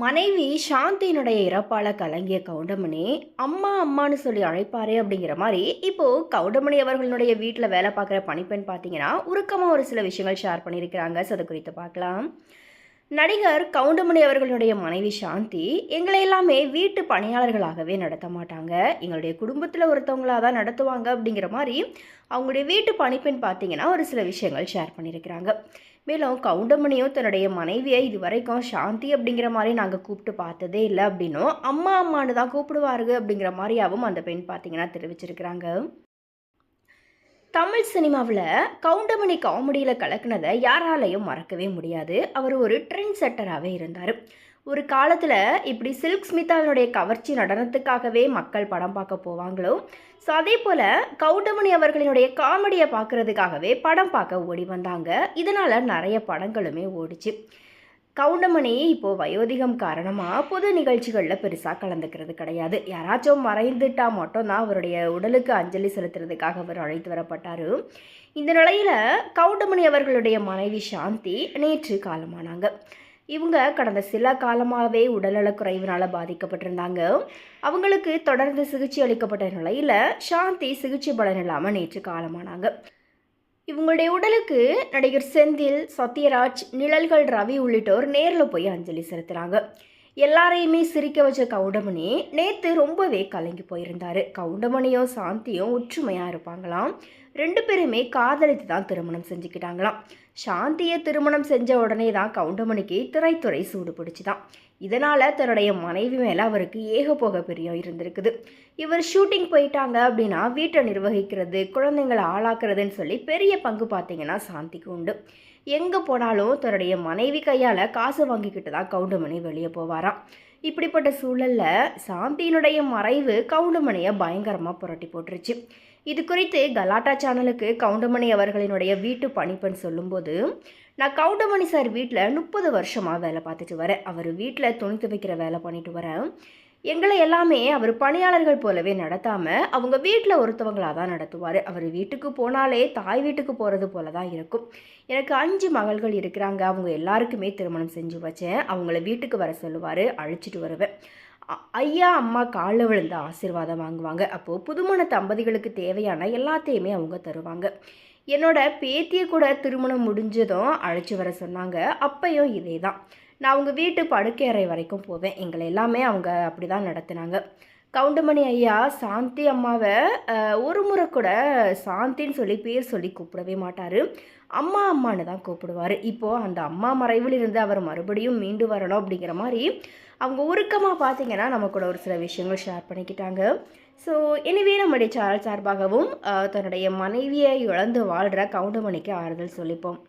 மனைவி சாந்தியினுடைய இறப்பால கலங்கிய கவுண்டமணி அம்மா அம்மான்னு சொல்லி அழைப்பாரே அப்படிங்கிற மாதிரி இப்போ கவுண்டமணி அவர்களுடைய வீட்டில் வேலை பார்க்குற பணிப்பெண் பார்த்தீங்கன்னா உருக்கமாக ஒரு சில விஷயங்கள் ஷேர் பண்ணியிருக்கிறாங்க. ஸோ அது குறித்து பார்க்கலாம். நடிகர் கவுண்டமணி அவர்களுடைய மனைவி சாந்தி எங்களை எல்லாமே வீட்டு பணியாளர்களாகவே நடத்த மாட்டாங்க. எங்களுடைய குடும்பத்தில் ஒருத்தவங்களாக தான் நடத்துவாங்க அப்படிங்கிற மாதிரி அவங்களுடைய வீட்டு பணிப்பெண் பார்த்தீங்கன்னா ஒரு சில விஷயங்கள் ஷேர் பண்ணியிருக்கிறாங்க. மேலும் கவுண்டமணியும் தன்னுடைய மனைவியை இது வரைக்கும் சாந்தி அப்படிங்கிற மாதிரி நாங்கள் கூப்பிட்டு பார்த்ததே இல்லை அப்படின்னும் அம்மா அம்மானு தான் கூப்பிடுவாருங்க அப்படிங்கிற மாதிரியாகவும் அந்த பெண் பார்த்தீங்கன்னா தெரிவிச்சிருக்கிறாங்க. தமிழ் சினிமாவில் கவுண்டமணி காமெடியில் கலக்குனதை யாராலையும் மறக்கவே முடியாது. அவர் ஒரு ட்ரெண்ட் செட்டராகவே இருந்தார். ஒரு காலத்தில் இப்படி சில்க் ஸ்மிதாவினுடைய கவர்ச்சி நடனத்துக்காகவே மக்கள் படம் பார்க்க போவாங்களோ? ஸோ அதே போல் கவுண்டமணி அவர்களினுடைய காமெடியை பார்க்குறதுக்காகவே படம் பார்க்க ஓடி வந்தாங்க. இதனால் நிறைய படங்களுமே ஓடிச்சு. கவுண்டமணியே இப்போது வயோதிகம் காரணமாக பொது நிகழ்ச்சிகளில் பெருசாக கலந்துக்கிறது கிடையாது. யாராச்சும் மறைந்துட்டா மட்டும்தான் அவருடைய உடலுக்கு அஞ்சலி செலுத்துறதுக்காக அவர் அழைத்து வரப்பட்டார். இந்த நிலையில் கவுண்டமணி அவர்களுடைய மனைவி சாந்தி நேற்று காலமானாங்க. இவங்க கடந்த சில காலமாகவே உடல்நலக்குறைவினால் பாதிக்கப்பட்டிருந்தாங்க. அவங்களுக்கு தொடர்ந்து சிகிச்சை அளிக்கப்பட்ட நிலையில் சாந்தி சிகிச்சை பலன் இல்லாமல் நேற்று காலமானாங்க. இவங்களுடைய உடலுக்கு நடிகர் செந்தில் சத்யராஜ் நிழல்கள் ரவி உள்ளிட்டோர் நேரில் போய் அஞ்சலி செலுத்துகிறாங்க எல்லாரையுமே சிரிக்க வச்ச கவுண்டமணி நேற்று ரொம்பவே கலங்கி போயிருந்தார். கவுண்டமணியும் சாந்தியும் ஒற்றுமையாக இருப்பாங்களாம். ரெண்டு பேருமே காதலித்து தான் திருமணம் செஞ்சுக்கிட்டாங்களாம். சாந்தியை திருமணம் செஞ்ச உடனே தான் கவுண்டமணிக்கு திரைத்துறை சூடு பிடிச்சிதான். இதனால் தன்னுடைய மனைவி மேலே அவருக்கு ஏகபோக பிரியம் இருந்திருக்குது. இவர் ஷூட்டிங் போயிட்டாங்க அப்படின்னா வீட்டை நிர்வகிக்கிறது குழந்தைங்களை ஆளாக்குறதுன்னு சொல்லி பெரிய பங்கு பார்த்தீங்கன்னா சாந்திக்கு உண்டு. எங்கே போனாலும் தன்னுடைய மனைவி கையால் காசு வாங்கிக்கிட்டு தான் கவுண்டமணி வெளியே போவாராம். இப்படிப்பட்ட சூழலில் சாந்தியினுடைய மறைவு கவுண்டமணியை பயங்கரமாக புரட்டி போட்டுருச்சு. இது குறித்து கலாட்டா சேனலுக்கு கவுண்டமணி அவர்களினுடைய வீட்டு பணிப்பெண் சொல்லும்போது நான் கவுண்டமணி சார் வீட்டில் முப்பது வருஷமாக வேலை பார்த்துட்டு வரேன். அவர் வீட்டில் துணி துவைக்கிற வேலை பண்ணிட்டு வரேன். எங்களை எல்லாமே அவர் பணியாளர்கள் போலவே நடத்தாமல் அவங்க வீட்டில் ஒருத்தவங்களாக தான் நடத்துவார். அவர் வீட்டுக்கு போனாலே தாய் வீட்டுக்கு போகிறது போல தான் இருக்கும். எனக்கு அஞ்சு மகள்கள் இருக்கிறாங்க. அவங்க எல்லாருக்குமே திருமணம் செஞ்சு வச்சேன். அவங்கள வீட்டுக்கு வர சொல்லுவார். அழைச்சிட்டு வருவேன். ஐயா அம்மா காலில் விழுந்து ஆசீர்வாதம் வாங்குவாங்க. அப்போது புதுமண தம்பதிகளுக்கு தேவையான எல்லாத்தையுமே அவங்க தருவாங்க. என்னோட பேத்தியை கூட திருமணம் முடிஞ்சதும் அழைச்சி வர சொன்னாங்க. அப்பையும் இதே தான் நான் அவங்க வீட்டு படுக்கை அறை வரைக்கும் போவேன். எங்களை எல்லாமே அவங்க அப்படி தான் நடத்தினாங்க. கவுண்டமணி ஐயா சாந்தி அம்மாவை ஒரு முறை கூட சாந்தின்னு சொல்லி பேர் சொல்லி கூப்பிடவே மாட்டார். அம்மா அம்மான்னு தான் கூப்பிடுவார். இப்போது அந்த அம்மா மறைவில் இருந்து அவர் மறுபடியும் மீண்டு வரணும் அப்படிங்கிற மாதிரி அவங்க உருக்கமாக பார்த்தீங்கன்னா நம்ம கூட ஒரு சில விஷயங்கள் ஷேர் பண்ணிக்கிட்டாங்க. ஸோ எனவே நம்முடைய சேனல் சார்பாகவும் தன்னுடைய மனைவியை இழந்து வாழ்கிற கவுண்டமணிக்கு ஆறுதல் சொல்லிப்போம்.